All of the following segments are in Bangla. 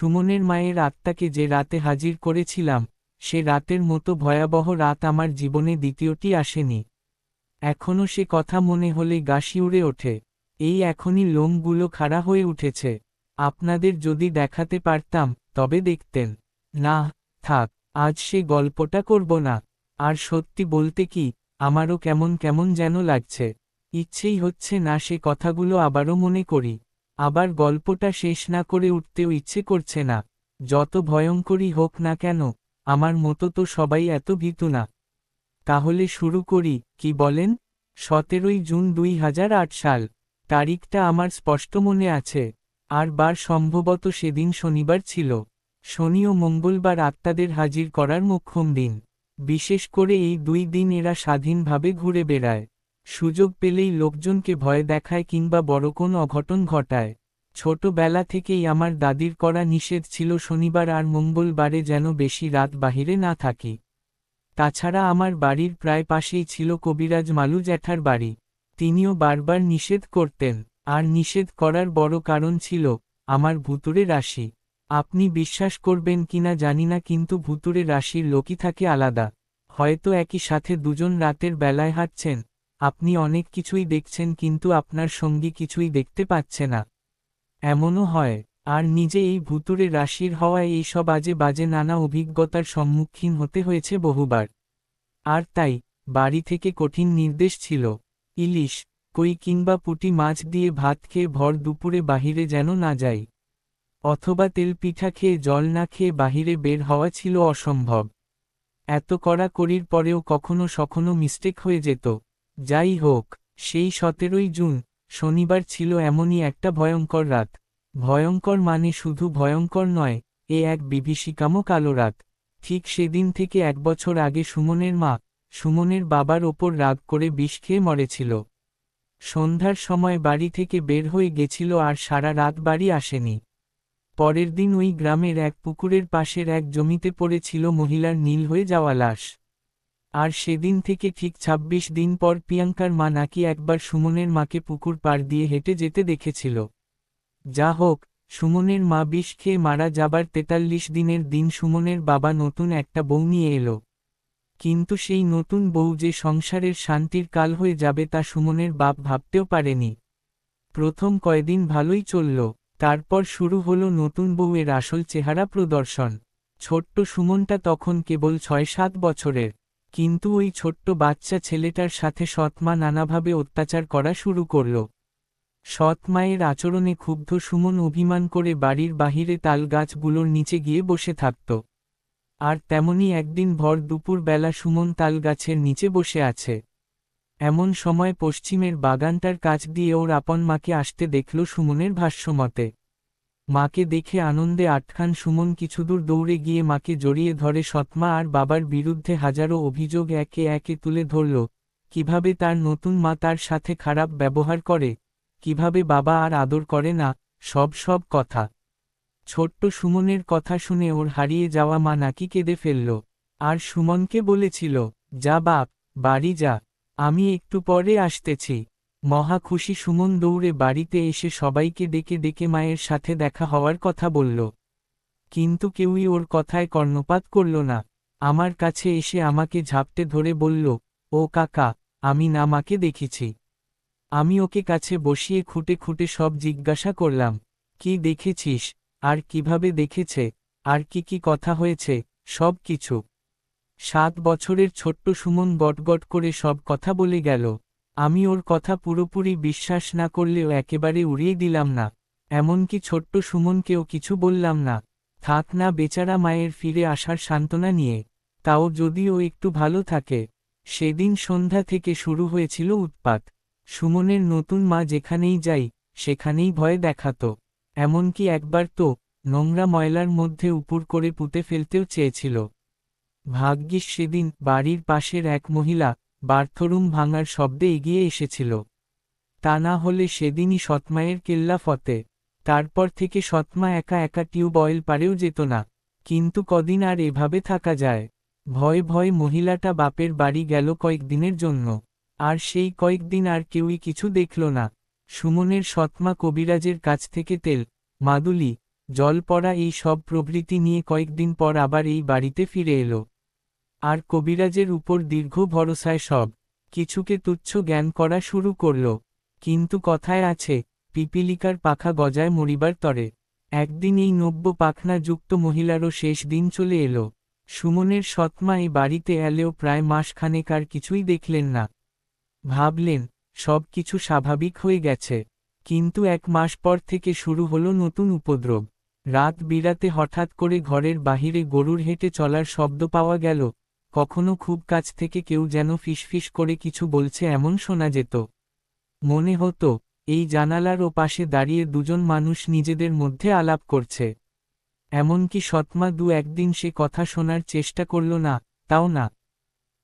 সুমনের মায়ের আত্মাকে যে রাতে হাজির করেছিলাম, সে রাতের মতো ভয়াবহ রাত আমার জীবনে দ্বিতীয়টি আসেনি। এখনও সে কথা মনে হলে গা শিউরে ওঠে। এই এখনই লোমগুলো খাড়া হয়ে উঠেছে। আপনাদের যদি দেখাতে পারতাম, তবে দেখতেন। না, থাক, আজ সে গল্পটা করব না। আর সত্যি বলতে কি, আমারও কেমন কেমন যেন লাগছে। ইচ্ছেই হচ্ছে না সে কথাগুলো আবারও মনে করি। আবার গল্পটা শেষ না করে উঠতেও ইচ্ছে করছে না। যত ভয়ঙ্করই হোক না কেন, আমার মতো তো সবাই এত ভীতু না। তাহলে শুরু করি, কি বলেন? সতেরোই জুন দুই হাজার আট সাল, তারিখটা আমার স্পষ্ট মনে আছে। আর বার সম্ভবত সেদিন শনিবার ছিল। শনি ও মঙ্গলবার আত্মাদের হাজির করার মোক্ষম দিন। বিশেষ করে এই দুই দিন এরা স্বাধীনভাবে ঘুরে বেড়ায়। সুযোগ পেলেই লোকজনকে ভয় দেখায় কিংবা বড় কোন অঘটন ঘটায়। ছোটবেলা থেকেই আমার দাদির করা নিষেধ ছিল শনিবার আর মঙ্গলবারে যেন বেশি রাত বাহিরে না থাকি। তাছাড়া আমার বাড়ির প্রায় পাশেই ছিল কবিরাজ মালু জ্যাঠার বাড়ি। তিনিও বারবার নিষেধ করতেন, আর নিষেধ করার বড় কারণ ছিল আমার ভুতুরে রাশি। আপনি বিশ্বাস করবেন কিনা জানি না কিন্তু ভুতুরে রাশির লোকই থাকে আলাদা। হয়তো একই সাথে দুজন রাতের বেলায় হাঁটছেন আপনি অনেক কিছুই দেখছেন কিন্তু আপনার সঙ্গী কিছুই দেখতে পাচ্ছে না। এমনও হয়, আর নিজে এই ভুতুরে রাশির হওয়ায় এইসব আজে বাজে নানা অভিজ্ঞতার সম্মুখীন হতে হয়েছে বহুবার। আর তাই, বাড়ি থেকে কঠিন নির্দেশ ছিল, ইলিশ, কই কিংবা পুটি মাছ দিয়ে ভাত খেয়ে ভর দুপুরে বাহিরে যেন না যাই। অথবা তেল পিঠা খেয়ে জল না খেয়ে বাহিরে বের হওয়া ছিল অসম্ভব। এত কড়া করির পরেও কখনো সখনো মিস্টেক হয়ে যেত। যাই হোক, সেই সতেরোই জুন, শনিবার ছিল এমনই একটা ভয়ঙ্কর রাত। ভয়ঙ্কর মানে শুধু ভয়ঙ্কর নয়, এ এক বিভীষিকামো কালো রাত। ঠিক সেদিন থেকে এক বছর আগে সুমনের মা, সুমনের বাবার ওপর রাগ করে বিষ খেয়ে মরেছিল। সন্ধ্যার সময় বাড়ি থেকে বের হয়ে গেছিল আর সারা রাত বাড়ি আসেনি। পরের দিন ওই গ্রামের এক পুকুরের পাশের এক জমিতে পড়েছিল মহিলার নীল হয়ে যাওয়া লাশ। আর সেদিন থেকে ঠিক ২৬ দিন পর প্রিয়াঙ্কার মা নাকি একবার সুমনের মাকে পুকুর পার দিয়ে হেঁটে যেতে দেখেছিল। যা হোক, সুমনের মা বিষ খেয়ে মারা যাবার তেতাল্লিশ দিনের দিন সুমনের বাবা নতুন একটা বউ নিয়ে এলো। কিন্তু সেই নতুন বউ যে সংসারের শান্তির কাল হয়ে যাবে তা সুমনের বাপ ভাবতেও পারেনি। প্রথম কয়দিন ভালোই চলল, তারপর শুরু হলো নতুন বউয়ের আসল চেহারা প্রদর্শন। ছোট্ট সুমনটা তখন কেবল ছয় সাত বছরের। কিন্তু ওই ছোট্ট বাচ্চা ছেলেটার সাথে সৎমা নানাভাবে অত্যাচার করা শুরু করল। সৎ মায়ের আচরণে ক্ষুব্ধ সুমন অভিমান করে বাড়ির বাহিরে তাল গাছগুলোর নিচে গিয়ে বসে থাকত। আর তেমনি একদিন ভর দুপুর বেলা সুমন তাল গাছের নিচে বসে আছে। এমন সময় পশ্চিমের বাগানটার কাছ দিয়ে ওর আপন মাকে আসতে দেখল সুমনের ভাষ্যমতে। মাকে দেখে আনন্দে আটখান সুমন কিছুদূর দৌড়ে গিয়ে মাকে জড়িয়ে ধরে সৎমা আর বাবার বিরুদ্ধে হাজারো অভিযোগ একে একে তুলে ধরল। কীভাবে তার নতুন মা তার সাথে খারাপ ব্যবহার করে? কীভাবে বাবা আর আদর করে না? সব সব কথা। ছোট্ট সুমনের কথা শুনে ওর হারিয়ে যাওয়া মা নাকি কেঁদে ফেলল। আর সুমনকে বলেছিল, যা বাপ, বাড়ি যা। আমি একটু পরে আসতেছি। মহা খুশি সুমন দৌড়ে বাড়িতে এসে সবাইকে ডেকে ডেকে মায়ের সাথে দেখা হওয়ার কথা বলল। কিন্তু কেউই ওর কথায় কর্ণপাত করল না। আমার কাছে এসে আমাকে ঝাপটে ধরে বলল, ও কাকা, আমি না মাকে দেখেছি। আমি ওকে কাছে বসিয়ে খুঁটে খুঁটে সব জিজ্ঞাসা করলাম, কি দেখেছিস? আর কীভাবে দেখেছে? আর কি কি কথা হয়েছে? সব কিছু। সাত বছরের ছোট্ট সুমন গটগট করে সব কথা বলে গেল। আমি ওর কথা পুরোপুরি বিশ্বাস না করলেও একেবারে উড়িয়ে দিলাম না। এমনকি ছোট্ট সুমনকেও কিছু বললাম না। থাক না বেচারা মায়ের ফিরে আসার সান্ত্বনা নিয়ে। তাও যদিও একটু ভালো থাকে। সেদিন সন্ধ্যা থেকে শুরু হয়েছিল উৎপাত। সুমনের নতুন মা যেখানেই যাই, সেখানেই ভয় দেখাত। এমনকি একবার তো নোংরা ময়লার মধ্যে উপুর করে পুঁতে ফেলতেও চেয়েছিল। ভাগ্যিস সেদিন বাড়ির পাশের এক মহিলা বার্থরুম ভাঙার শব্দে এগিয়ে এসেছিল। তা না হলে সেদিনই সৎমায়ের কেল্লা ফতে। তারপর থেকে সৎমা একা একা টিউব অয়েল পারেও যেত না। কিন্তু কদিন আর এভাবে থাকা যায়। ভয় ভয় মহিলাটা বাপের বাড়ি গেল কয়েকদিনের জন্য। আর সেই কয়েকদিন আর কেউই কিছু দেখল না। সুমনের সৎমা কবিরাজের কাছ থেকে তেল, মাদুলি, জল পড়া এই সব প্রভৃতি নিয়ে কয়েকদিন পর আবার এই বাড়িতে ফিরে এলো। আর কবিরাজের উপর দীর্ঘ ভরসায় সব কিছুকে তুচ্ছ জ্ঞান করা শুরু করল। কিন্তু কথায় আছে, পিপিলিকার পাখা গজায় মরিবার তরে। একদিন এই নব্য পাখনা যুক্ত মহিলারও শেষ দিন চলে এলো। সুমনের সৎমা এই বাড়িতে এলেও প্রায় মাসখানেক আর কিছুই দেখলেন না। ভাবলেন, সব কিছু স্বাভাবিক হয়ে গেছে। কিন্তু এক মাস পর থেকে শুরু হলো নতুন উপদ্রব। রাত বিরাতে হঠাৎ করে ঘরের বাহিরে গরুর হেঁটে চলার শব্দ পাওয়া গেল। কখনো খুব কাছ থেকে কেউ যেন ফিসফিস করে কিছু বলছে এমন শোনা যেত। মনে হতো, এই জানালার ও পাশে দাঁড়িয়ে দুজন মানুষ নিজেদের মধ্যে আলাপ করছে। এমনকি সৎমা দু একদিন সে কথা শোনার চেষ্টা করল না, তাও না।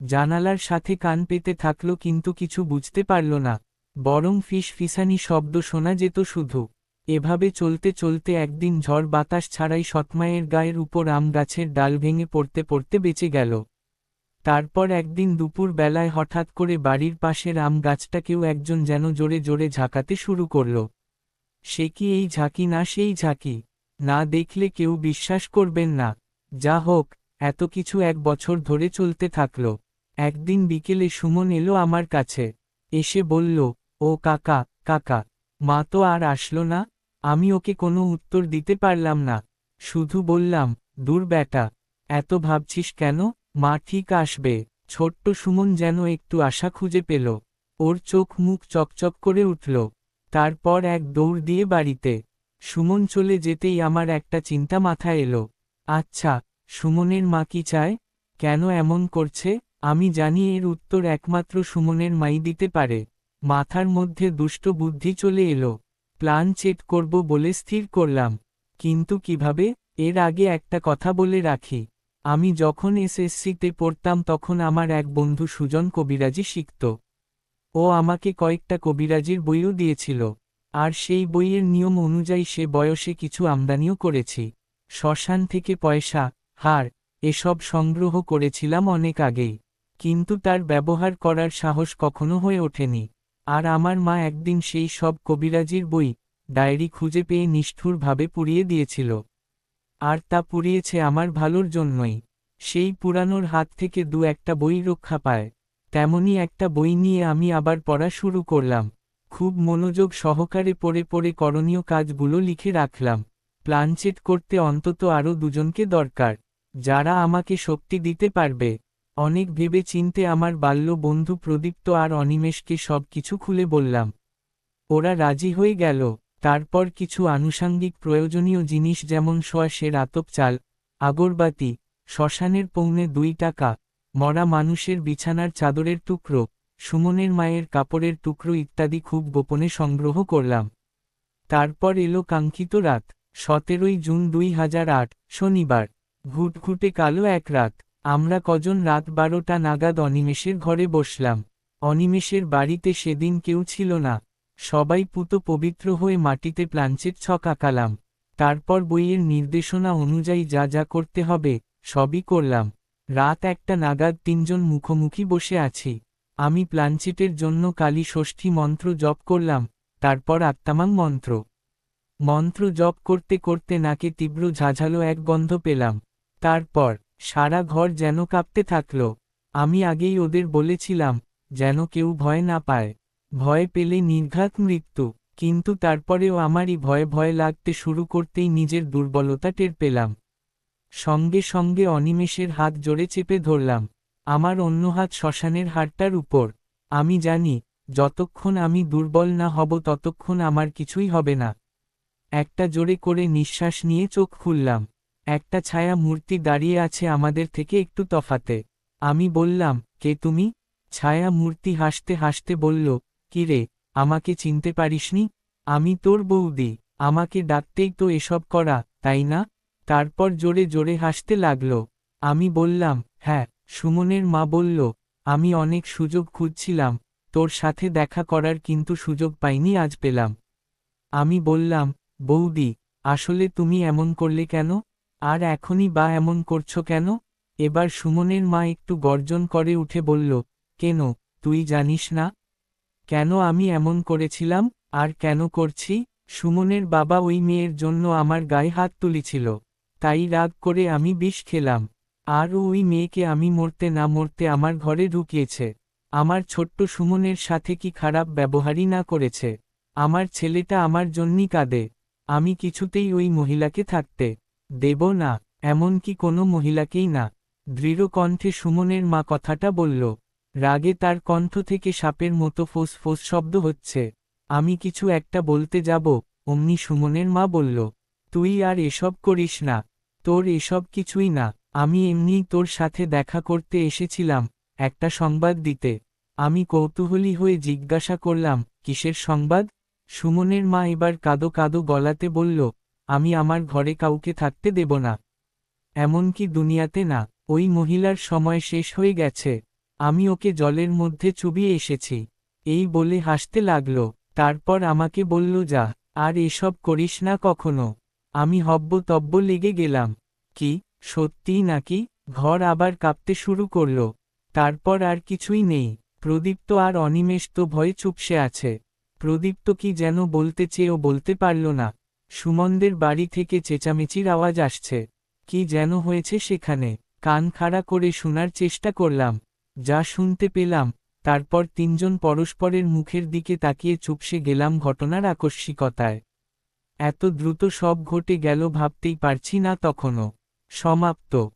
জানালার সাথে কান পেতে থাকল কিন্তু কিছু বুঝতে পারল না, বরং ফিস ফিসানি শব্দ শোনা যেত শুধু। এভাবে চলতে চলতে একদিন ঝড় বাতাস ছাড়াই সৎমায়ের গায়ের উপর আম গাছের ডাল ভেঙে পড়তে পড়তে বেঁচে গেল। তারপর একদিন দুপুর বেলায় হঠাৎ করে বাড়ির পাশের আম গাছটাকেও একজন যেন জোরে জোরে ঝাঁকাতে শুরু করল। সে কি এই ঝাঁকি না সেই ঝাঁকি? না দেখলে কেউ বিশ্বাস করবেন না। যা হোক, এত কিছু এক বছর ধরে চলতে থাকল। একদিন বিকেলে সুমন এলো আমার কাছে। এসে বলল, ও কাকা কাকা, মা তো আর আসলো না। আমি ওকে কোনো উত্তর দিতে পারলাম না। শুধু বললাম, দূর ব্যাটা এত ভাবছিস কেন? মা ঠিক আসবে, ছোট্ট সুমন যেন একটু আশা খুঁজে পেল। ওর চোখ মুখ চকচক করে উঠল। তারপর এক দৌড় দিয়ে বাড়িতে। সুমন চলে যেতেই আমার একটা চিন্তা মাথায় এলো। আচ্ছা সুমনের মা কি চায়? কেন এমন করছে? আমি জানি এর উত্তর একমাত্র সুমনের মাই দিতে পারে। মাথার মধ্যে দুষ্ট বুদ্ধি চলে এলো। প্ল্যান চেট করব বলে স্থির করলাম। কিন্তু কীভাবে? এর আগে একটা কথা বলে রাখি। আমি যখন এসএসসিতে পড়তাম তখন আমার এক বন্ধু সুজন কবিরাজি শিখত। ও আমাকে কয়েকটা কবিরাজির বইও দিয়েছিল। আর সেই বইয়ের নিয়ম অনুযায়ী সে বয়সে কিছু আমদানিও করেছি। শ্মশান থেকে পয়সা, হার, এসব সংগ্রহ করেছিলাম অনেক আগেই। কিন্তু তার ব্যবহার করার সাহস কখনো হয়ে ওঠেনি। আর আমার মা একদিন সেই সব কবিরাজির বই, ডায়েরি খুঁজে পেয়ে নিষ্ঠুরভাবে পুড়িয়ে দিয়েছিল। আর তা পুড়িয়েছে আমার ভালোর জন্যই। সেই পুরানোর হাত থেকে দু একটা বই রক্ষা পায়। তেমনি একটা বই নিয়ে আমি আবার পড়া শুরু করলাম। খুব মনোযোগ সহকারে পড়ে পড়ে করণীয় কাজগুলো লিখে রাখলাম। প্লানচেট করতে অন্তত আরও দুজনকে দরকার, যারা আমাকে শক্তি দিতে পারবে। অনেক ভেবে চিনতে আমার বাল্য বন্ধু প্রদীপ্ত আর অনিমেষকে সব কিছু খুলে বললাম, ওরা রাজি হয়ে গেল। তারপর কিছু আনুষাঙ্গিক প্রয়োজনীয় জিনিস যেমন সোয়াশের আতপ চাল, আগরবাতি, শ্মশানের পৌনে দুই টাকা, মরা মানুষের বিছানার চাদরের টুকরো, সুমনের মায়ের কাপড়ের টুকরো ইত্যাদি খুব গোপনে সংগ্রহ করলাম। তারপর এলো কাঙ্ক্ষিত রাত, সতেরোই জুন দুই হাজার আট, শনিবার। ঘুটঘুটে কালো এক রাত, আমরা কজন রাত বারোটা নাগাদ অনিমেষের ঘরে বসলাম। অনিমেষের বাড়িতে সেদিন কেউ ছিল না। সবাই পুতো পবিত্র হয়ে মাটিতে প্লাঞ্চের ছক আঁকালাম। তারপর বইয়ের নির্দেশনা অনুযায়ী যা যা করতে হবে, সবই করলাম। রাত একটা নাগাদ তিনজন মুখোমুখি বসে আছি। আমি প্লাঞ্চেটের জন্য কালী ষষ্ঠী মন্ত্র জপ করলাম, তারপর আত্মামাং মন্ত্র। মন্ত্র জপ করতে করতে নাকে তীব্র ঝাঝালো এক গন্ধ পেলাম। তারপর সারা ঘর যেন কাঁপতে থাকল। আমি আগেই ওদের বলেছিলাম, যেন কেউ ভয় না পায়। ভয় পেলে নির্ঘাত মৃত্যু, কিন্তু তারপরেও আমারই ভয়ে ভয় লাগতে শুরু করতেই নিজের দুর্বলতা টের পেলাম। সঙ্গে সঙ্গে অনিমেষের হাত জোরে চেপে ধরলাম। আমার অন্য হাত শ্মশানের হাড়টার উপর। আমি জানি, যতক্ষণ আমি দুর্বল না হব ততক্ষণ আমার কিছুই হবে না। একটা জোরে করে নিঃশ্বাস নিয়ে চোখ খুললাম। একটা ছায়া মূর্তি দাঁড়িয়ে আছে আমাদের থেকে একটু তফাতে। আমি বললাম, কে তুমি? ছায়া মূর্তি হাসতে হাসতে বলল কিরে আমাকে চিনতে পারিসনি? আমি তোর বৌদি, আমাকে ডাকতেই তো এসব করা, তাই না? তারপর জোরে জোরে হাসতে লাগল। আমি বললাম হ্যাঁ সুমনের মা বলল, আমি অনেক সুযোগ খুঁজছিলাম, তোর সাথে দেখা করার কিন্তু সুযোগ পাইনি, আজ পেলাম। আমি বললাম, বৌদি, আসলে তুমি এমন করলে কেন? আর এখনই বা এমন করছ কেন? এবার সুমনের মা একটু গর্জন করে উঠে বলল, কেন, তুই জানিস না? কেন আমি এমন করেছিলাম, আর কেন করছি? সুমনের বাবা ওই মেয়ের জন্য আমার গায়ে হাত তুলেছিল। তাই রাগ করে আমি বিষ খেলাম। আর ওই মেয়েকে আমি মরতে না মরতে আমার ঘরে ঢুকিয়েছে। আমার ছোট্ট সুমনের সাথে কি খারাপ ব্যবহারই না করেছে? আমার ছেলেটা আমার জন্যই কাঁদে। আমি কিছুতেই ওই মহিলাকে থাকতে দেব না, এমনকি কোনো মহিলাকেই না। দৃঢ় কণ্ঠে সুমনের মা কথাটা বলল রাগে তার কণ্ঠ থেকে সাপের মতো ফোস ফোস শব্দ হচ্ছে। আমি কিছু একটা বলতে যাব, অমনি সুমনের মা বলল, তুই আর এসব করিস না, তোর এসব কিছুই না। আমি এমনিই তোর সাথে দেখা করতে এসেছিলাম, একটা সংবাদ দিতে। আমি কৌতূহলী হয়ে জিজ্ঞাসা করলাম, কিসের সংবাদ? সুমনের মা এবার কাদো কাদো গলাতে বলল, আমি আমার ঘরে কাউকে থাকতে দেব না। এমনকি দুনিয়াতে না, ওই মহিলার সময় শেষ হয়ে গেছে। আমি ওকে জলের মধ্যে চুবিয়ে এসেছি। এই বলে হাসতে লাগল, তারপর আমাকে বলল, যা, আর এসব করিস না কখনো। আমি হব্ব তব্ব লেগে গেলাম। কি, সত্যিই নাকি? ঘর আবার কাঁপতে শুরু করল। তারপর আর কিছুই নেই। প্রদীপ্ত আর অনিমেষ তো ভয়ে চুপসে আছে। প্রদীপ্ত কি যেন বলতে চেয়েও বলতে পারল না। সুমনদের বাড়ি থেকে চেঁচামেচির আওয়াজ আসছে। কি যেন হয়েছে সেখানে। কান খাড়া করে শোনার চেষ্টা করলাম। যা শুনতে পেলাম, তারপর তিনজন পরস্পরের মুখের দিকে তাকিয়ে চুপসে গেলাম ঘটনার আকস্মিকতায়। এত দ্রুত সব ঘটে গেল ভাবতেই পারছি না তখনও। সমাপ্ত।